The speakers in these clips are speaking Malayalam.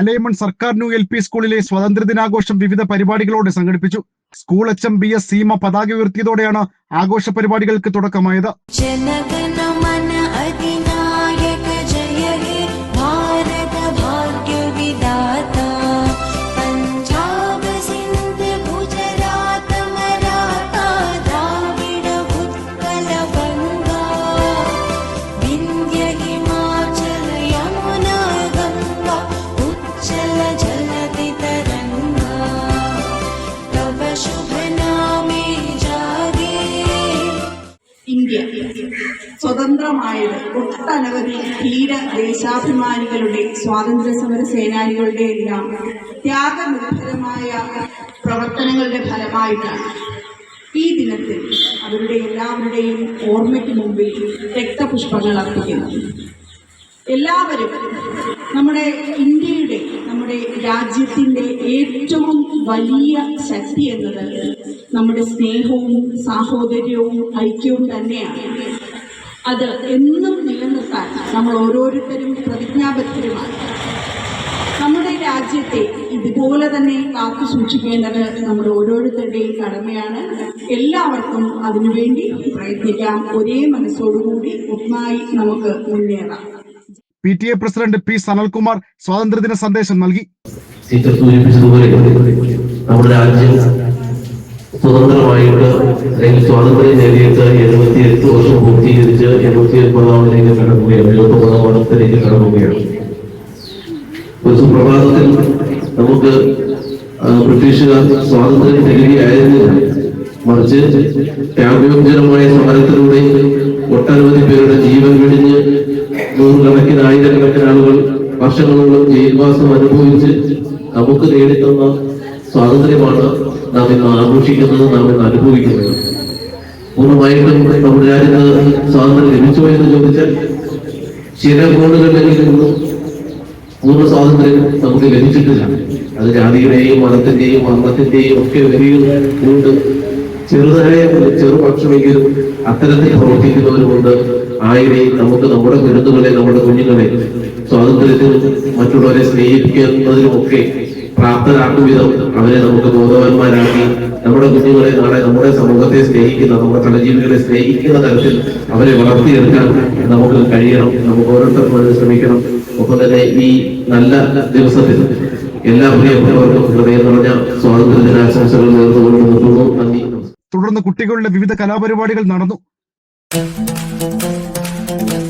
അലൈമൺ സർക്കാർ ന്യൂ എൽ പി സ്കൂളിലെ സ്വാതന്ത്ര്യദിനാഘോഷം വിവിധ പരിപാടികളോടെ സംഘടിപ്പിച്ചു. School H M B S Seema പതാക ഉയർത്തിയതോടെയാണ് ആഘോഷ പരിപാടികൾക്ക് തുടക്കമായത്. ഇന്ത്യ. സ്വതന്ത്രമായത് ഒട്ടനവധി ധീര ദേശാഭിമാനികളുടെ സ്വാതന്ത്ര്യ സമര സേനാനികളുടെ എല്ലാം ത്യാഗനിർഭരമായ പ്രവർത്തനങ്ങളുടെ ഫലമായിട്ടാണ് ഈ ദിനത്തിൽ അവരുടെ എല്ലാവരുടെയും ഓർമ്മയ്ക്ക് മുമ്പിൽ രക്തപുഷ്പങ്ങൾ അർപ്പിക്കുന്നു എല്ലാവരും നമ്മുടെ ഇന്ത്യയുടെ നമ്മുടെ രാജ്യത്തിന്റെ ഏറ്റവും വലിയ ശക്തി എന്നത് നമ്മുടെ സ്നേഹവും സാഹോദര്യവും ഐക്യവും തന്നെയാണ്. അത് എന്നും നിലനിർത്താൻ നമ്മൾ ഓരോരുത്തരും പ്രതിജ്ഞാബദ്ധരുമാണ്. നമ്മുടെ രാജ്യത്തെ ഇതുപോലെ തന്നെ കാത്തു സൂക്ഷിക്കേണ്ടത് നമ്മുടെ ഓരോരുത്തരുടെയും കടമയാണ്. എല്ലാവർക്കും അതിനുവേണ്ടി പ്രയത്നിക്കാം. ഒരേ മനസ്സോടുകൂടി ഒന്നായി നമുക്ക് മുന്നേറാം. P T A president P Sanalkumar സ്വാതന്ത്ര്യദിന സന്ദേശം നൽകി. ടീച്ചർ നമ്മുടെ രാജ്യം സ്വതന്ത്രമായിട്ട് സ്വാതന്ത്ര്യം നേടിയിട്ട് എഴുപത്തി എട്ട് വർഷം പൂർത്തീകരിച്ച് എഴുപത്തി ഒൻപതാമതിലേക്ക് കടക്കുകയാണ്. എഴുപത്തി ഒമ്പതാം വർഷത്തിലേക്ക് കടക്കുകയാണ്. ഒരു സുപ്രഭാതത്തിൽ നമുക്ക് ബ്രിട്ടീഷുകാർ സ്വാതന്ത്ര്യം തരികയായിരുന്നില്ല മറിച്ച് ത്യാഗോജ്ജലമായ സമരത്തിലൂടെ ഒട്ടനവധി പേരുടെ ജീവൻ വെടിഞ്ഞ് നൂറുകണക്കിന് ആയിരക്കണക്കിന് ആളുകൾ വർഷങ്ങളോളം ജയിൽവാസം അനുഭവിച്ച് നമുക്ക് നേടിത്തന്ന സ്വാതന്ത്ര്യമാണ് നാം ഇന്ന് ആഘോഷിക്കുന്നത് നാം ഇന്ന് അനുഭവിക്കുന്നത്. പൂർണമായിട്ടും നമ്മുടെ രാജ്യത്ത് സ്വാതന്ത്ര്യം ലഭിച്ചോ എന്ന് ചോദിച്ചാൽ ചില കോണുകളിലെങ്കിൽ നിന്നും പൂർണ സ്വാതന്ത്ര്യം നമുക്ക് ലഭിച്ചിട്ടില്ല. അത് ജാതിയുടെയും മതത്തിന്റെയും വർണത്തിന്റെയും ഒക്കെ വലിയ ഉണ്ട്. ചെറുതായ ചെറുപക്ഷമെങ്കിലും അത്തരത്തിൽ പ്രവർത്തിക്കുന്നവരുമുണ്ട്. ആയിരെ നമുക്ക് നമ്മുടെ കുരുന്നുകളെ നമ്മുടെ കുഞ്ഞുങ്ങളെ സ്വാതന്ത്ര്യത്തിനും മറ്റുള്ളവരെ സ്നേഹിക്കുന്നതിനുമൊക്കെ പ്രാപ്തരാക്കും വിധം അവരെ നമുക്ക് ബോധവാന്മാരാക്കി നമ്മുടെ കുഞ്ഞുങ്ങളെ നാളെ നമ്മുടെ സമൂഹത്തെ സ്നേഹിക്കുന്ന നമ്മുടെ തലജീവികളെ സ്നേഹിക്കുന്ന തരത്തിൽ അവരെ വളർത്തിയെടുക്കാൻ നമുക്ക് കഴിയണം. നമുക്ക് ഓരോരുത്തർക്കും അതിന് ശ്രമിക്കണം. ഒപ്പം തന്നെ ഈ നല്ല ദിവസത്തിൽ എല്ലാ പ്രിയപ്പെട്ടവർക്കും ഹൃദയം നിറഞ്ഞ സ്വാതന്ത്ര്യ ദിനാശംസകൾ നേർന്നുകൊണ്ട് നിർത്തുന്നു. നന്ദി. തുടർന്ന് കുട്ടികളുടെ വിവിധ കലാപരിപാടികൾ നടന്നു. Thank you.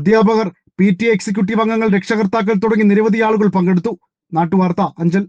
അധ്യാപകർ പി ടി എക്സിക്യൂട്ടീവ് അംഗങ്ങൾ രക്ഷകർത്താക്കൾ തുടങ്ങി നിരവധി ആളുകൾ പങ്കെടുത്തു. നാട്ടുവാർത്ത അഞ്ചൽ.